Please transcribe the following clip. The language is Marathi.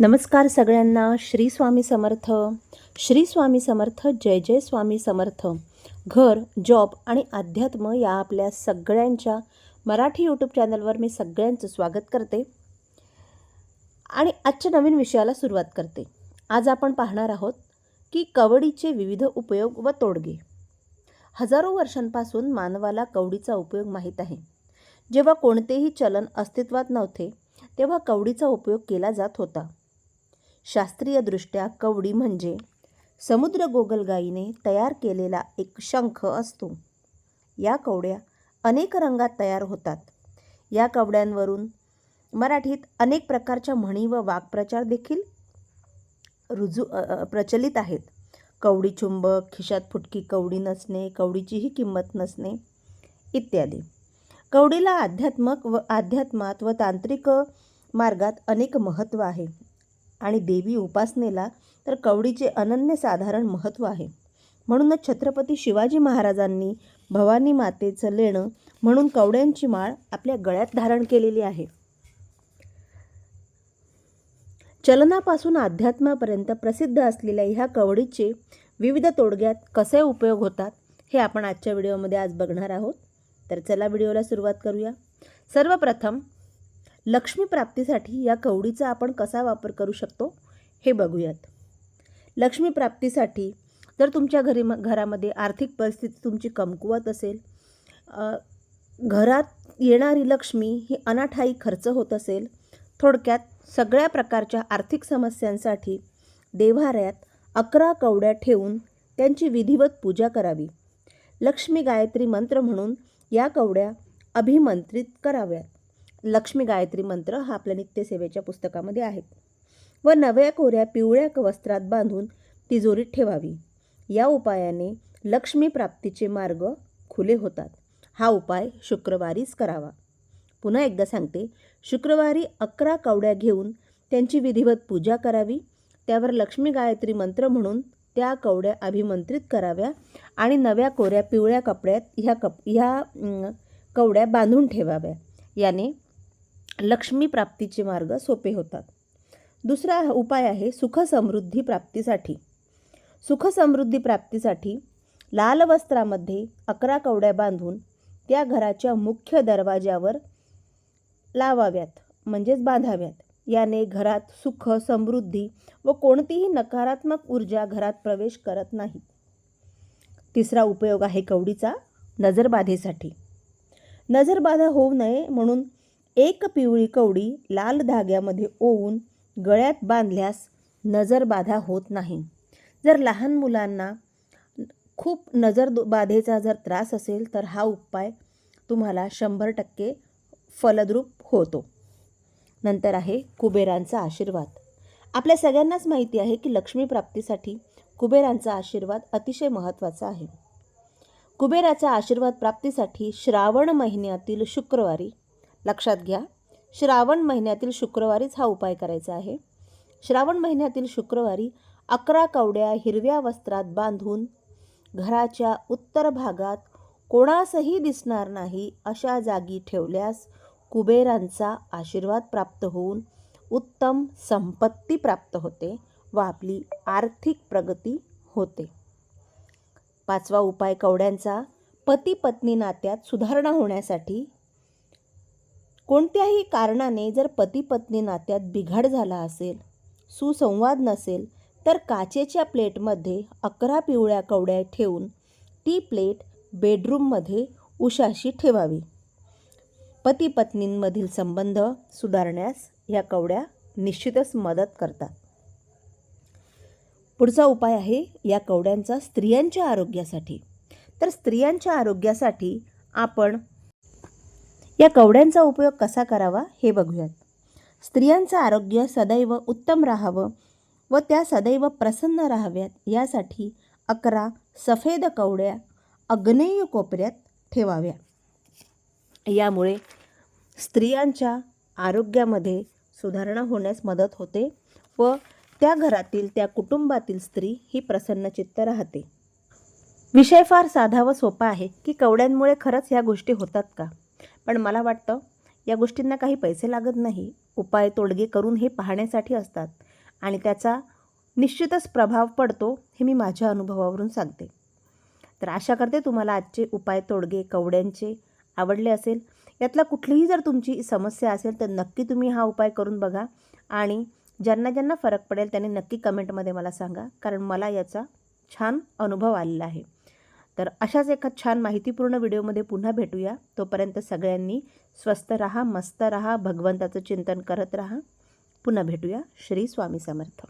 नमस्कार सगळ्यांना. श्री स्वामी समर्थ. श्री स्वामी समर्थ जय जय स्वामी समर्थ. घर जॉब आणि अध्यात्म या आपल्या सगळ्यांच्या मराठी यूट्यूब चॅनलवर मी सगळ्यांचं स्वागत करते आणि आजच्या नवीन विषयाला सुरुवात करते. आज आपण पाहणार आहोत की कवडीचे विविध उपयोग व तोडगे. हजारो वर्षांपासून मानवाला कवडीचा उपयोग माहीत आहे. जेव्हा कोणतेही चलन अस्तित्वात नव्हते तेव्हा कवडीचा उपयोग केला जात होता. शास्त्रीयदृष्ट्या कवडी म्हणजे समुद्र गोगलगाईने तयार केलेला एक शंख असतो. या कवड्या अनेक रंगात तयार होतात. या कवड्यांवरून मराठीत अनेक प्रकारच्या म्हणी व वाक्प्रचार देखील रुजू प्रचलित आहेत. कवडी चुंबक खिशात फुटकी कवडी नसणे कवडीचीही किंमत नसणे इत्यादी. कवडीला आध्यात्मक व आध्यात्मात व तांत्रिक मार्गात अनेक महत्त्व आहे. आणि देवी उपासनेला तर कवडीचे अनन्यसाधारण महत्त्व आहे. म्हणूनच छत्रपती शिवाजी महाराजांनी भवानी मातेचं लेणं म्हणून कवड्यांची माळ आपल्या गळ्यात धारण केलेली आहे. चलनापासून अध्यात्मापर्यंत प्रसिद्ध असलेल्या ह्या कवडीचे विविध तोडग्यात कसे उपयोग होतात हे आपण आजच्या व्हिडिओमध्ये आज बघणार आहोत. तर चला व्हिडिओला सुरुवात करूया. सर्वप्रथम लक्ष्मी प्राप्तीसाठी या कवडीचा आपण कसा वापर करू शकतो हे बघूयात. लक्ष्मी प्राप्तीसाठी जर तुमच्या घरी घरामध्ये आर्थिक परिस्थिती तुमची कमकुवत असेल घरात येणारी लक्ष्मी ही अनाठाई खर्च होत असेल थोडक्यात सगळ्या प्रकारच्या आर्थिक समस्यांसाठी देव्हाऱ्यात अकरा कवड्या ठेवून त्यांची विधिवत पूजा करावी. लक्ष्मी गायत्री मंत्र म्हणून या कवड्या अभिमंत्रित कराव्यात. लक्ष्मी गायत्री मंत्र हा आपल्या नित्यसेवेच्या पुस्तकामध्ये आहेत व नव्या कोऱ्या पिवळ्या क- वस्त्रात बांधून तिजोरीत ठेवावी. या उपायाने लक्ष्मी प्राप्तीचे मार्ग खुले होतात. हा उपाय शुक्रवारीच करावा. पुन्हा एकदा सांगते शुक्रवारी अकरा कवड्या घेऊन त्यांची विधिवत पूजा करावी. त्यावर लक्ष्मी गायत्री मंत्र म्हणून त्या कवड्या अभिमंत्रित कराव्या आणि नव्या कोऱ्या पिवळ्या कपड्यात ह्या कप ह्या कवड्या बांधून ठेवाव्या. याने लक्ष्मी प्राप्तीचे मार्ग सोपे होतात. दुसरा उपाय आहे सुखसमृद्धी प्राप्तीसाठी. सुखसमृद्धी प्राप्तीसाठी लाल वस्त्रामध्ये अकरा कवड्या बांधून त्या घराच्या मुख्य दरवाज्यावर लावाव्यात म्हणजेच बांधाव्यात. याने घरात सुख समृद्धी व कोणतीही नकारात्मक ऊर्जा घरात प्रवेश करत नाही. तिसरा उपयोग आहे कवडीचा नजरबाधेसाठी. नजरबाधा होऊ नये म्हणून एक पिवळी कवडी लाल धाग्यामध्ये ओवून गळ्यात बांधल्यास नजरबाधा होत नाही. जर लहान मुलांना खूप नजर बाधेचा जर त्रास असेल तर हा उपाय तुम्हाला शंभर टक्के फलद्रूप होतो. नंतर आहे कुबेरांचा आशीर्वाद. आपल्या सगळ्यांनाच माहिती आहे की लक्ष्मी प्राप्तीसाठी कुबेरांचा आशीर्वाद अतिशय महत्त्वाचा आहे. कुबेराचा आशीर्वाद प्राप्तीसाठी श्रावण महिन्यातील शुक्रवारी लक्षात घ्या. श्रावण महिन्यातील शुक्रवारीच हा उपाय करायचा आहे. श्रावण महिन्यातील शुक्रवारी अकरा कवड्या हिरव्या वस्त्रात बांधून घराच्या उत्तर भागात कोणासही दिसणार नाही अशा जागी ठेवल्यास कुबेरांचा आशीर्वाद प्राप्त होऊन उत्तम संपत्ती प्राप्त होते व आपली आर्थिक प्रगती होते. पाचवा उपाय कवड्यांचा पती पत्नी नात्यात सुधारणा होण्यासाठी कोणत्याही कारणाने जर पती पत्नी नात्यात बिघाड झाला असेल सुसंवाद नसेल तर काचेच्या प्लेटमध्ये अकरा पिवळ्या कवड्या ठेवून ती प्लेट बेडरूममध्ये उशाशी ठेवावी. पती पत्नींमधील संबंध सुधारण्यास ह्या कवड्या निश्चितच मदत करतात. पुढचा उपाय आहे या कवड्यांचा स्त्रियांच्या आरोग्यासाठी. तर स्त्रियांच्या आरोग्यासाठी आपण या कवड्यांचा उपयोग कसा करावा हे बघूयात. स्त्रियांचं आरोग्य सदैव उत्तम राहावं व त्या सदैव प्रसन्न राहाव्यात यासाठी अकरा सफेद कवड्या अग्नेय कोपऱ्यात ठेवाव्या. यामुळे स्त्रियांच्या आरोग्यामध्ये सुधारणा होण्यास मदत होते व त्या घरातील त्या कुटुंबातील स्त्री ही प्रसन्नचित्त राहते. विषय फार साधा व सोपा आहे की कवड्यांमुळे खरंच ह्या गोष्टी होतात का? पण मला वाटतं या गोष्टींना काही पैसे लागत नाही. उपाय तोडगे करून हे पाहण्यासाठी असतात आणि त्याचा निश्चितच प्रभाव पडतो हे मी माझ्या अनुभवावरून सांगते. तर आशा करते तुम्हाला आजचे उपाय तोडगे कवड्यांचे आवडले असेल. यातला कुठलीही जर तुमची समस्या असेल तर नक्की तुम्ही हा उपाय करून बघा आणि ज्यांना ज्यांना फरक पडेल त्यांनी नक्की कमेंटमध्ये मला सांगा कारण मला याचा छान अनुभव आलेला आहे. तर अशाच एका छान माहितीपूर्ण व्हिडिओमध्ये पुन्हा भेटूया. तोपर्यंत सगळ्यांनी स्वस्त रहा मस्त रहा भगवंताचं चिंतन करत राहा. पुन्हा भेटूया. श्री स्वामी समर्थ.